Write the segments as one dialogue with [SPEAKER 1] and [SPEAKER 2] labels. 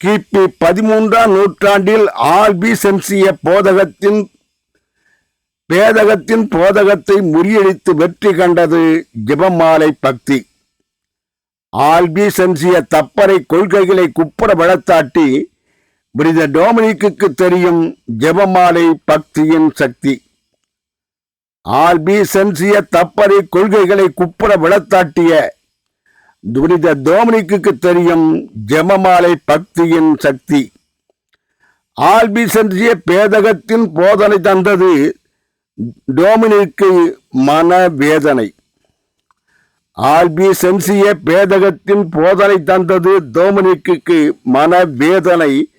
[SPEAKER 1] கிபி பதிமூன்றாம் நூற்றாண்டில் ஆல்பிசென்சிய போதகத்தின் பேதகத்தின் போதகத்தை முறியடித்து வெற்றி கண்டது ஜெபமாலை பக்தி. ஆல்பி சென்சிய தப்பறை கொள்கைகளை குப்புற வளர்த்தாட்டி பிரித டோமினிக்கு தெரியும் ஜெபமாலை பக்தியின் சக்தி. ஆல்பி சென்சிய தப்பறை கொள்கைகளை குப்புற விளத்தாட்டிய துரித டோமினிக்கு தெரியும் ஜெமமாலை பக்தியின் சக்தி. ஆல்பி சென்றிய பேதகத்தின் போதனை தந்தது டோமினிக்கு மனவேதனை. ஆல்பி சென்சிய பேதகத்தின் போதனை தந்தது டோமினிக்கு மனவேதனை.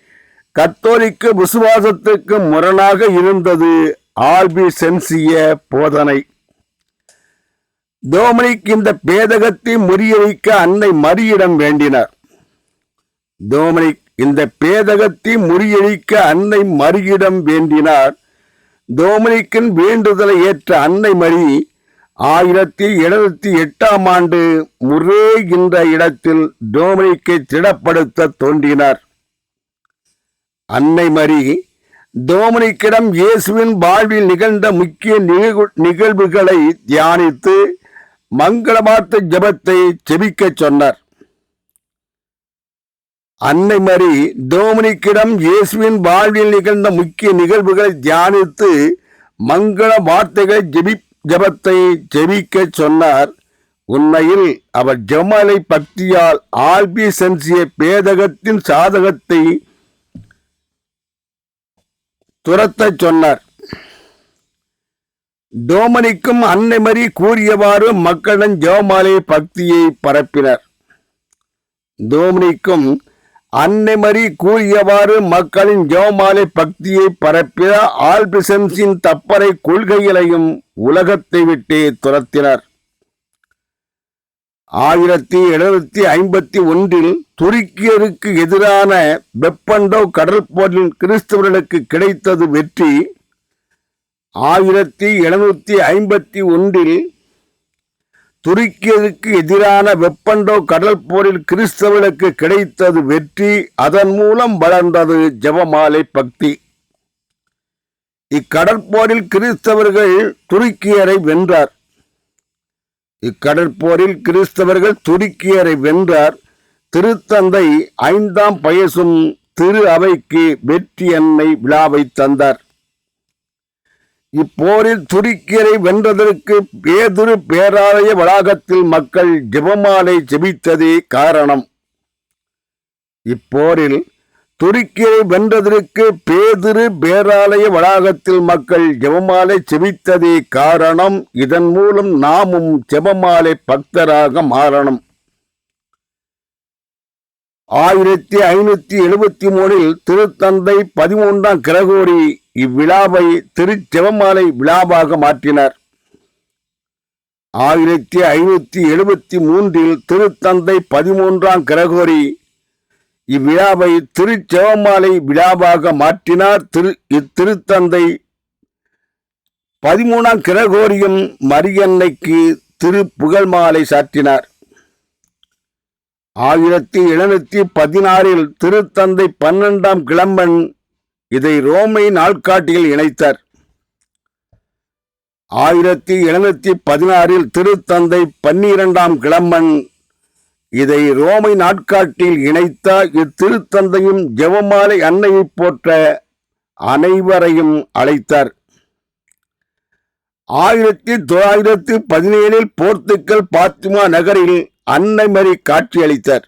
[SPEAKER 1] கத்தோலிக்க விசுவாசத்துக்கு முரணாக இருந்தது ஆல்பி சென்சிய போதனை. டோமினிக் இந்த பேதகத்தை முறியடிக்க அன்னை மரியிடம் வேண்டினார். டோமினிக் இந்த பேதகத்தை முறியடிக்க அன்னை மரியிடம் வேண்டினார். டோமினிக்கின் வேண்டுதலை ஏற்ற அன்னை மரி ஆயிரத்தி எழுநூத்தி எட்டாம் ஆண்டு முரே என்ற இடத்தில் டோமினிக்கை திடப்படுத்த தோன்றினார். அன்னை மரி டோமினிக்கிடம் இயேசுவின் வாழ்வில் நிகழ்ந்த முக்கிய நிகழ்வுகளை தியானித்து மங்களமார்த்த ஜெபத்தை செபிக்க சொன்னார். அன்னை மரி டோமினிக்கிடம் இயேசுவின் வாழ்வில் நிகழ்ந்த முக்கிய நிகழ்வுகளை தியானித்து மங்கள வார்த்தைகளை ஜெபி ஜெபத்தை ஜெபிக்கச் சொன்னார். உண்மையில் அவர் ஜெமலை பக்தியால் ஆல்பி சென்சிய பேதகத்தின் சாதகத்தை துரத்தச் சொன்னார். டோமனிக்கும் அன்னை மரி கூறியவாறு மக்களிடம் ஜெவமாலை பக்தியை பரப்பினர். டோமனிக்கும் அன்னை மரி கூறியவாறு மக்களின் ஜெவமாலை பக்தியை பரப்பிய ஆல்பிசன்ஸின் தப்பறை கொள்கைகளையும் உலகத்தை விட்டே துரத்தினர். ஆயிரத்தி எழுநூத்தி ஐம்பத்தி ஒன்றில் துருக்கியருக்கு எதிரான வெப்பண்டோ கடற்போரில் கிறிஸ்தவர்களுக்கு கிடைத்தது வெற்றி ஆயிரத்தி எழுநூத்தி ஐம்பத்தி ஒன்றில் துருக்கியருக்கு எதிரான வெப்பண்டோ கடல் போரில் கிறிஸ்தவர்களுக்கு கிடைத்தது வெற்றி அதன் மூலம் வளர்ந்தது ஜெபமாலை பக்தி. இக்கடற்போரில் கிறிஸ்தவர்கள் துருக்கியரை வென்றார். இக்கடற்போரில் கிறிஸ்தவர்கள் துருக்கியரை வென்றார். திருத்தந்தை ஐந்தாம் பயசும் திரு அவைக்கு வெற்றி எண்ணை விழாவை தந்தார். இப்போரில் துருக்கியரை வென்றதற்கு பேதுரு பேராலய வளாகத்தில் மக்கள் ஜெபமாலை ஜெபித்ததே காரணம். இப்போரில் துருக்கியரை வென்றதற்கு பேதுரு பேராலய வளாகத்தில் மக்கள் ஜெபமாலை செபித்ததே காரணம். இதன் மூலம் நாமும் ஜெபமாலை பக்தராக மாறணும். ஆயிரத்தி ஐநூத்தி எழுபத்தி மூணில் திருத்தந்தை பதிமூன்றாம் கிரகோரி இவ்விழாவை திருச்செவமாலை விழாவாக மாற்றினார். ஆயிரத்தி ஐநூத்தி எழுபத்தி மூன்றில் திருத்தந்தை பதிமூன்றாம் கிரகோரி இவ்விழாவை திருச்செவமாலை விழாவாக மாற்றினார். திரு இத்திருத்தந்தை பதிமூணாம் கிரகோரியும் மரியன்னைக்கு திரு புகழ் மாலை சாற்றினார். ஆயிரத்தி எழுநூத்தி பதினாறில் திருத்தந்தை பன்னெண்டாம் கிளம்பன் இதை ரோமை நாட்காட்டியில் இணைத்தார். ஆயிரத்தி எழுநூத்தி பதினாறில் திருத்தந்தை பன்னிரண்டாம் கிளம்பன் இதை ரோமை நாட்காட்டியில் இணைத்த இத்திருத்தந்தையும் ஜெவமாலை அன்னையை போற்ற அனைவரையும் அழைத்தார். ஆயிரத்தி தொள்ளாயிரத்தி பதினேழில் போர்த்துக்கல் பாத்திமா நகரில் அன்னை மரி காட்சியளித்தார்.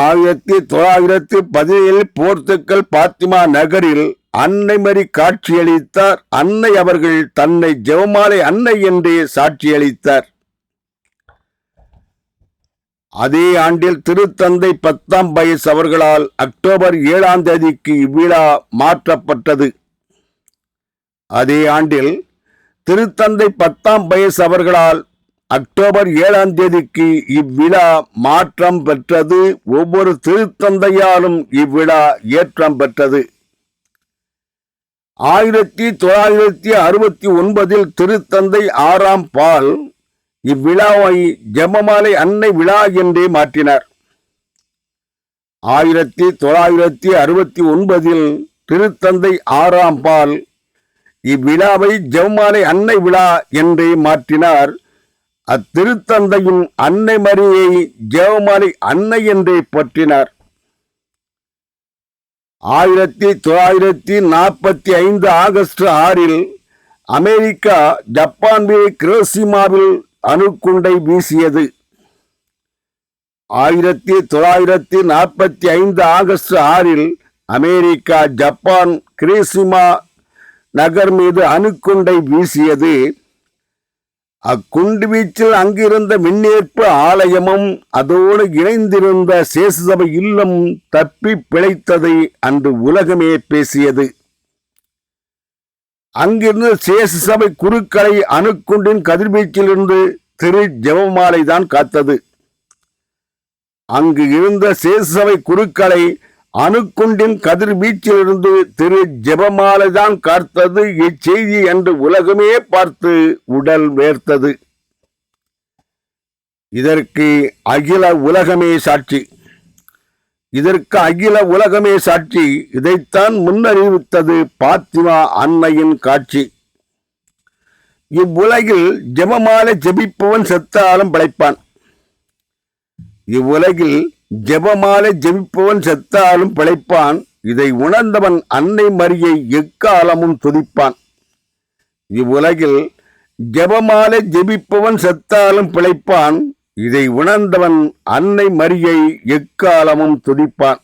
[SPEAKER 1] ஆயிரத்தி தொள்ளாயிரத்தி பதினேழில் போர்த்துக்கல் பாத்திமா நகரில் அன்னை மறி காட்சியளித்தார். அன்னை அவர்கள் தன்னை ஜெபமாலை அன்னை என்றே சாட்சியளித்தார். அதே ஆண்டில் திருத்தந்தை பத்தாம் பயஸ் அவர்களால் அக்டோபர் ஏழாம் தேதிக்கு இவ்விழா மாற்றப்பட்டது. அதே ஆண்டில் திருத்தந்தை பத்தாம் பயஸ் அவர்களால் அக்டோபர் ஏழாம் தேதிக்கு இவ்விழா மாற்றம் பெற்றது. ஒவ்வொரு திருத்தந்தையாலும் இவ்விழா ஏற்றம் பெற்றது. ஆயிரத்தி தொள்ளாயிரத்தி அறுபத்தி ஒன்பதில் திருத்தந்தை ஆறாம் பால் இவ்விழாவை ஜெபமாலை அன்னை விழா என்றே மாற்றினார். ஆயிரத்தி தொள்ளாயிரத்தி அறுபத்தி ஒன்பதில் திருத்தந்தை ஆறாம் பால் இவ்விழாவை ஜெவமாலை அன்னை விழா என்றே மாற்றினார். அத்திருத்தந்தையின் அன்னை மரியை ஜெவமானி அன்னை என்றே பற்றினார். ஆயிரத்தி தொள்ளாயிரத்தி நாற்பத்தி ஐந்து ஆகஸ்ட் ஆறில் அமெரிக்கா ஜப்பான் மீது கிரோசிமாவில் அணுக்குண்டை வீசியது. ஆயிரத்தி தொள்ளாயிரத்தி நாற்பத்தி ஐந்து ஆகஸ்ட் ஆறில் அமெரிக்கா ஜப்பான் கிரீசிமா நகர் மீது அணுக்குண்டை வீசியது. அக்குண்டு வீச்சில் அங்கிருந்த மின்னேற்பு ஆலயமும் அதோடு இணைந்திருந்த சேசுசபை இல்லம் தப்பி பிழைத்ததை அன்று உலகமே பேசியது. அங்கிருந்து சேசு சபை குருக்களை அணுக்குண்டின் கதிர்வீச்சிலிருந்து திரு ஜெபமாலை தான் காத்தது. அங்கு இருந்த சேசு சபை குருக்களை அணுக்குண்டின் கதிர்வீச்சிலிருந்து திரு ஜெபமாலைதான் காத்தது இச்செய்தி என்று உலகமே பார்த்து உடல் வேர்த்தது. இதற்கு அகில உலகமே சாட்சி. இதற்கு அகில உலகமே சாட்சி. இதைத்தான் முன்னறிவித்தது பாத்திமா அன்னையின் காட்சி. இவ்வுலகில் ஜெபமாலை ஜெபிப்பவன் செத்தாலும் பிழைப்பான். இவ்வுலகில் ஜெபமாலை ஜெபிப்பவன் செத்தாலும் பிழைப்பான். இதை உணர்ந்தவன் அன்னை மரியை எக்காலமும் துதிப்பான். இவ்வுலகில் ஜெபமாலை ஜெபிப்பவன் செத்தாலும் பிழைப்பான். இதை உணர்ந்தவன் அன்னை மரியை எக்காலமும் துதிப்பான்.